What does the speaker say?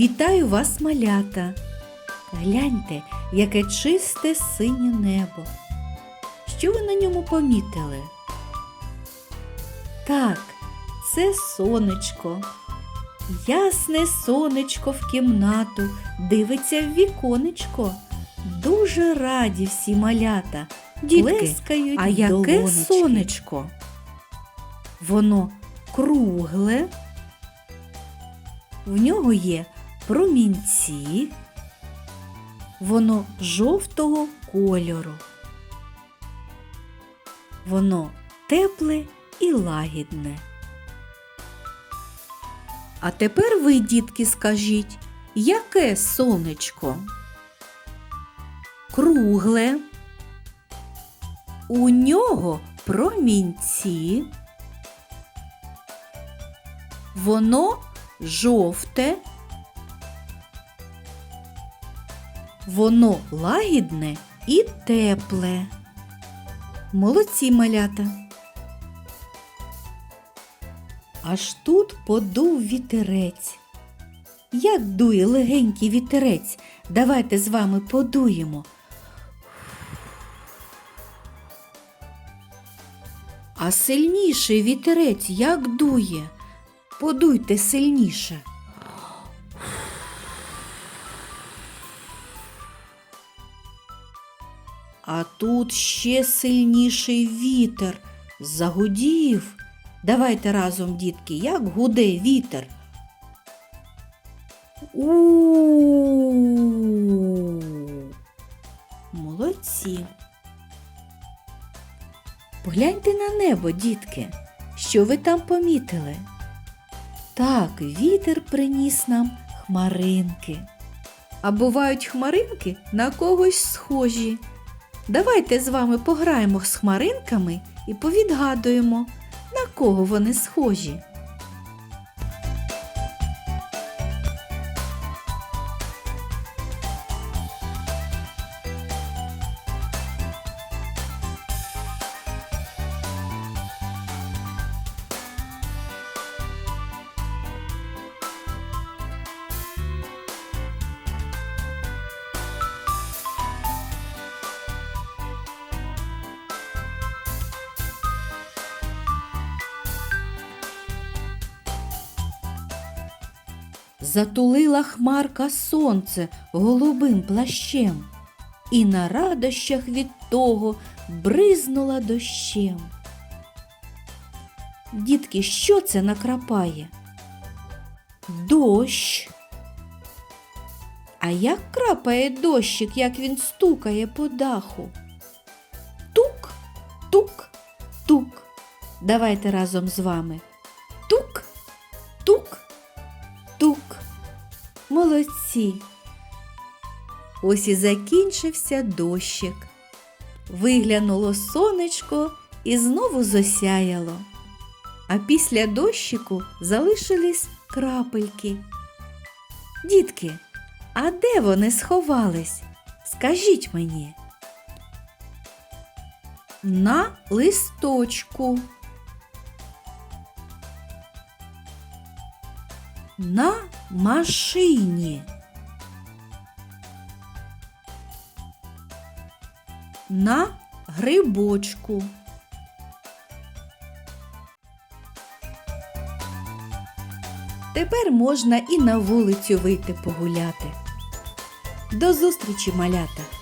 Вітаю вас, малята! Гляньте, яке чисте синє небо. Що ви на ньому помітили? Так, це сонечко. Ясне сонечко в кімнату дивиться в віконечко. Дуже раді всі малята. Дітки, плескають а яке долонечки. сонечко? Воно кругле, в нього є промінці, воно жовтого кольору. Воно тепле і лагідне. А тепер ви, дітки, скажіть, яке сонечко? Кругле. У нього промінці. Воно жовте. Воно лагідне і тепле. Молодці малята. Аж тут подув вітерець. Як дує легенький вітерець, давайте з вами подуємо. А сильніший вітерець як дує? Подуйте сильніше. А тут ще сильніший вітер загудів. Давайте разом, дітки, як гуде вітер. У. Молодці. Погляньте на небо, дітки. Що ви там помітили? Так, вітер приніс нам хмаринки. А бувають хмаринки на когось схожі. Давайте з вами пограємо з хмаринками і повідгадуємо, на кого вони схожі. Затулила хмарка сонце голубим плащем, і на радощах від того бризнула дощем. Дітки, що це накрапає? Дощ. А як крапає дощик, як він стукає по даху? Тук, тук, тук. Давайте разом з вами. Молодці. Ось і закінчився дощик. Виглянуло сонечко і знову засяяло. А після дощику залишились крапельки. Дітки, а де вони сховались? Скажіть мені. На листочку. На машині. На грибочку. Тепер можна і на вулицю вийти погуляти. До зустрічі, малята!